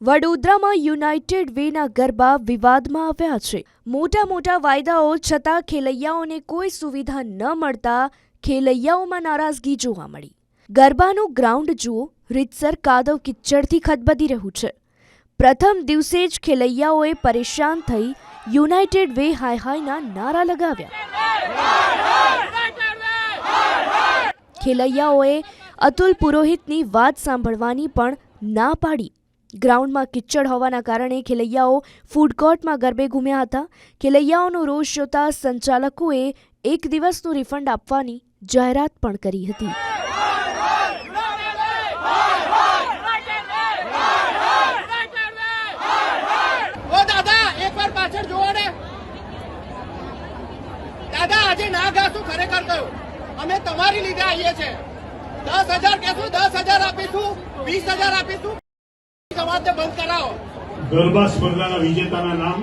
વડોદરામાં યુનાઇટેડ વેના ગરબા વિવાદમાં આવ્યા છે. મોટા મોટા વાયદાઓ છતાં ખેલૈયાઓને કોઈ સુવિધા ન મળતા ખેલૈયાઓમાં નારાજગી જોવા મળી. ગરબાનું ગ્રાઉન્ડ જુઓ, રીતસર કાદવ કિચ્ચડથી ખદબદી રહ્યું છે. પ્રથમ દિવસે જ ખેલૈયાઓએ પરેશાન થઈ યુનાઇટેડ વે હાય હાયના નારા લગાવ્યા. ખેલૈયાઓએ અતુલ પુરોહિતની વાત સાંભળવાની પણ ના પાડી. ગ્રાઉન્ડમાં કિચ્ચડ હોવાના કારણે ખેલૈયાઓ ફૂડ કોર્ટમાં ગરબે ઘૂમ્યા હતા. ખેલૈયાઓનો રોષ જોતા સંચાલકોએ એક દિવસનું રિફંડ આપવાની જાહેરાત પણ કરી હતી. તમારી લીધે આવીએ છીએ. દસ હજાર કેશું દસ હજાર આપીશું, વીસ હજાર આપીશું. ગરબા સ્પર્ધાના વિજેતાના નામ